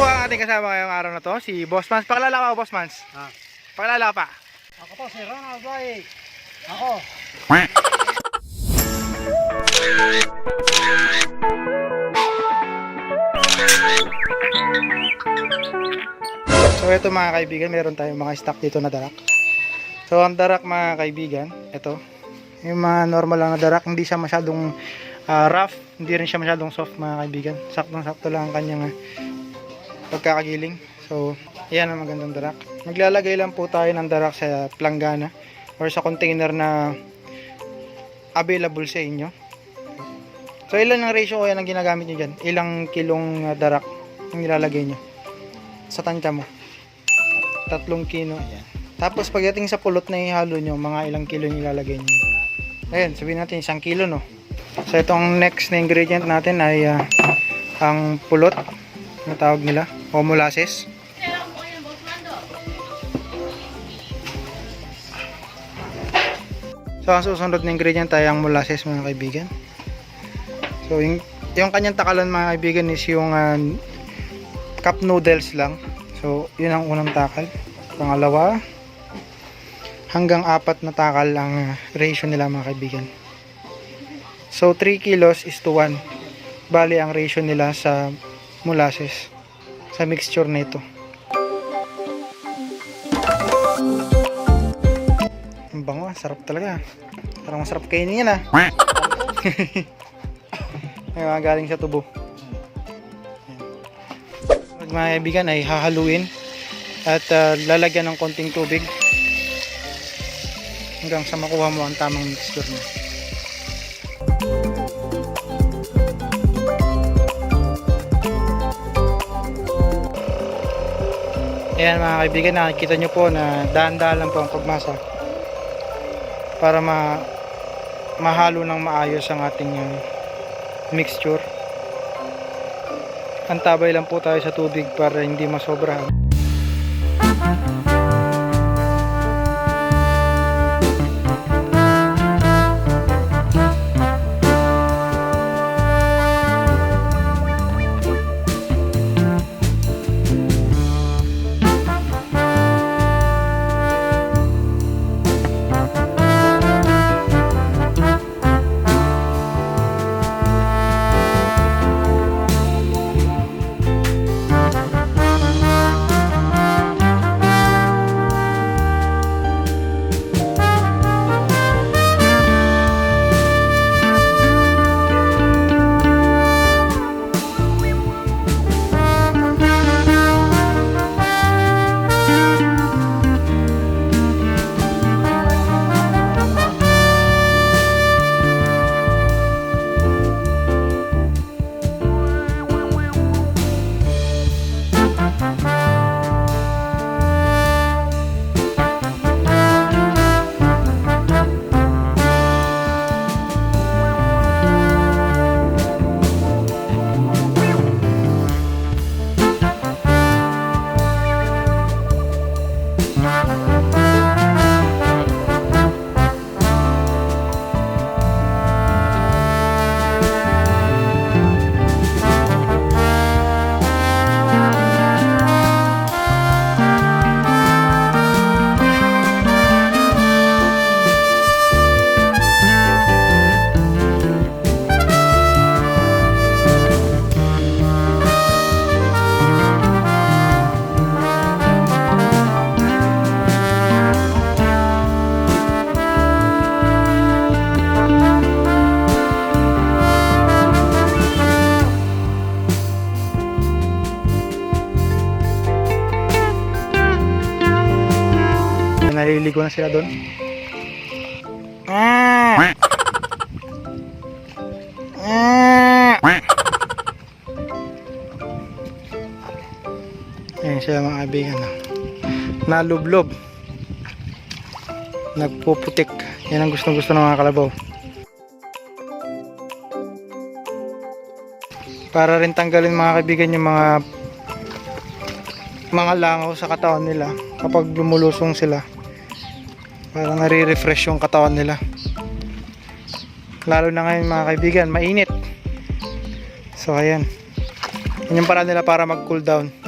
po ang ating kasama ngayong araw na to, si Boss Mans. Pakilala ka, Boss Mans. Ah. Pakilala ka pa. Ako po si Ronald Boy. Ako. So ito mga kaibigan, meron tayong mga stock dito na darak. So ang darak mga kaibigan, ito. Yung mga normal lang na darak, hindi siya masyadong ah, rough, hindi rin siya masyadong soft mga kaibigan. Saktong-sakto lang ang kanyang pagkakagiling. So, yan ang magandang darak. Maglalagay lang po tayo ng darak sa planggana or sa container na available sa inyo. So, ilan ang ratio kaya ang ginagamit nyo dyan? Ilang kilong ah, darak ang nilalagay nyo? Sa tansya mo? Tatlong kilo. Ayan. Tapos pagdating sa pulot na ihalo nyo, mga ilang kilo yung ilalagay nyo. Ayan, sabihin natin isang kilo no. So itong next na ingredient natin ay ah, ang pulot na tawag nila o molasses. So ang susunod na ingredient ay ang molasses mga kaibigan. So yung, yung kanyang takalan mga kaibigan is yung ah, cup noodles lang. So yun ang unang takal. Pangalawa, hanggang apat na takal ang ah, ratio nila mga kaibigan. So 3 kilos is to 1. Bali ang ratio nila sa molasses sa mixture na ito. Ang bango, ah. sarap talaga. Parang masarap kainin yan ah. Ay, mga galing sa tubo. Pag mga kaibigan ay hahaluin at ah, lalagyan ng konting tubig hanggang sa makuha mo ang tamang mixture niya. Ayan mga kaibigan, nakikita nyo po na dahan-dahan lang po ang pagmasa para ma mahalo ng maayos ang ating uh, mixture. Antabay lang po tayo sa tubig para hindi masobrahan. Naliligo na sila doon. Ah! Ayan sila mga kaibigan. Nalublob. Nagpuputik. Yan ang gustong gusto ng mga kalabaw. Para rin tanggalin mga kaibigan yung mga mga langaw sa katawan nila kapag lumulusong sila para nare-refresh yung katawan nila. Lalo na ngayon mga kaibigan mainit. So ayan. Yun yung paraan nila para mag cool down